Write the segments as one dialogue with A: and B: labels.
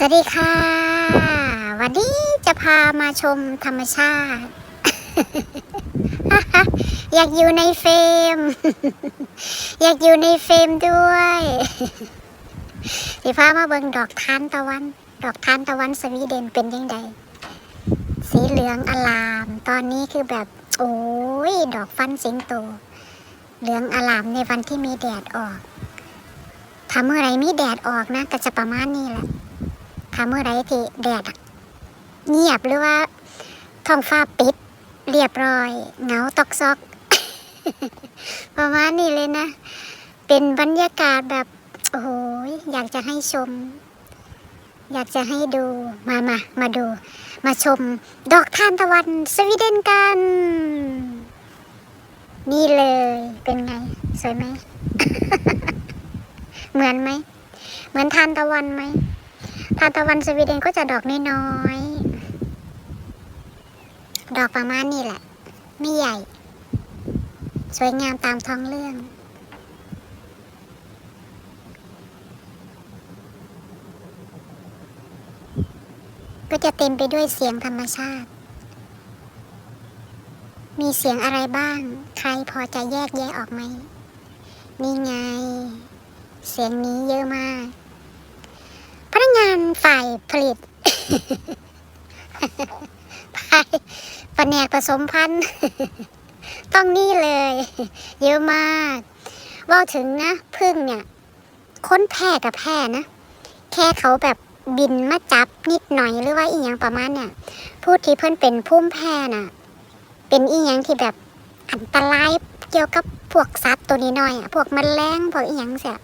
A: สวัสดีค่ะ วันนี้จะพามาชมธรรมชาติ อยากอยู่ในเฟรม อยากอยู่ในเฟรมด้วยสิพามาเบิ่งดอกทานตะวัน ดอกทานตะวันสวีเดนเป็นยังไงสีเหลืองอลาม ตอนนี้คือแบบ โอ้ย ดอกฟันสิงโต เหลืองอลามในวันที่มีแดดออกถ้าเมื่อไรมีแดดออกนะก็จะประมาณนี้แหละ ถ้าเมื่อไรที่แดดอะเงียบหรือว่าท้องฟ้าปิด เรียบร้อยเงาตอกซอกประมาณนี้เลยนะ เป็นบรรยากาศแบบ โอ้โหอยากจะให้ชม อยากจะให้ดูมามามาดู มาชม ดอกทานตะวันสวีเดนกัน นี่เลยเป็นไง สวยไหม เหมือนไหม เหมือนทานตะวันไหม ทานตะวันสวีเดนก็จะดอกน้อยๆ ดอกประมาณนี้แหละ ไม่ใหญ่ สวยงามตามท้องเรื่อง ก็จะเต็มไปด้วยเสียงธรรมชาติ มีเสียงอะไรบ้าง ใครพอจะแยกแยะออกไหม นี่ไง เสียงนี้เยอะมาก ฝ่ายผลิตฝ่ายแผนกผสมพันธุ์ต้องนี่เลย เยอะมากว่าถึงนะพึ่งเนี่ย ค้นแพร่กับแพร่นะ แค่เขาแบบบินมาจับนิดหน่อยหรือว่าอีหยังประมาณเนี่ยพูดที่เพิ่อนเป็นพุ่มแพร่น่ะ เป็นอีหยังที่แบบอันตรายเกี่ยวกับพวกสัตว์ตัวนี้หน่อยอะพวกมแมลงพวกอีหยังเสีย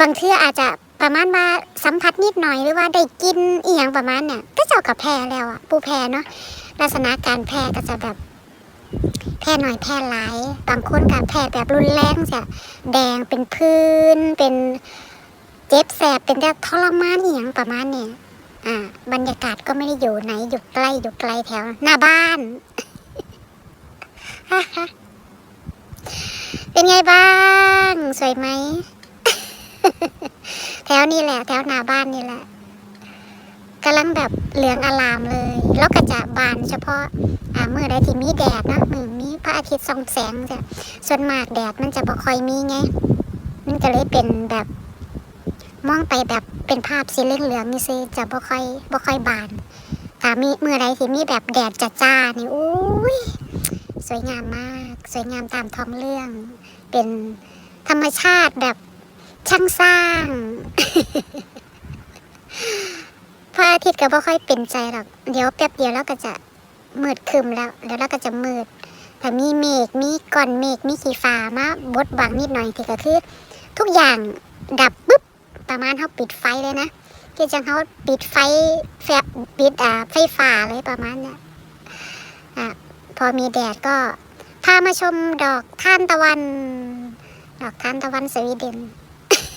A: บางเทื่ออาจจะ ประมาณว่าสัมผัสนิดหน่อยหรือว่าได้กินอีหยังประมาณเนี่ยก็เจ้ากับแพ้แล้วอะผู้แพ้เนาะลักษณะการแพ้ก็จะแบบแพ้หน่อยแพ้หลายบางคนกับแพ้แบบรุนแรงจะแดงเป็นพื้นเป็นเจ็บแสบเป็นแบบทรมานอีหยังประมาณเนี่ยอ่า บรรยากาศก็ไม่ได้อยู่ไหนอยู่ใกล้อยู่ไกลแถวหน้าบ้านเป็นไงบ้าง สวยไหม แถวนี้แหละแถวหน้าบ้านนี่แหละกำลังแบบเหลืองอลามเลย แล้วก็จะบานเฉพาะอ่าเมื่อใดที่มีแดดนะมือมีพระอาทิตย์ส่องแสงจะส่วนมากแดดมันจะบ่ค่อยมีไง มันก็เลยเป็นแบบมองไปแบบเป็นภาพสีเหลืองเหลืองๆนี่สิจะบ่ค่อยบ่ค่อยบานถ้ามีเมื่อใดที่มีแบบแดดจ้าจ้านี่อุ้ยสวยงามมาก สวยงามตามท้องเรื่อง เป็นธรรมชาติแบบ ช่างสร้างพระอาทิตย์ก็บ่ค่อยเป็นใจหรอก เดี๋ยวแป๊บเดียวแล้วก็จะมืดครึมแล้วเดี๋ยวเราก็จะมืดแต่มีเมฆมีก้อนเมฆมีสีฟ้ามาบดบังนิดหน่อยที่ก็คือ ทุกอย่างดับปุ๊บประมาณเขาปิดไฟเลยนะที่จังเขาปิดไฟแฟบปิดอ่าไฟฟ้าเลยประมาณเนี้ยอะพอมีแดดก็พามาชมดอกทานตะวัน ดอกทานตะวันสวีเดน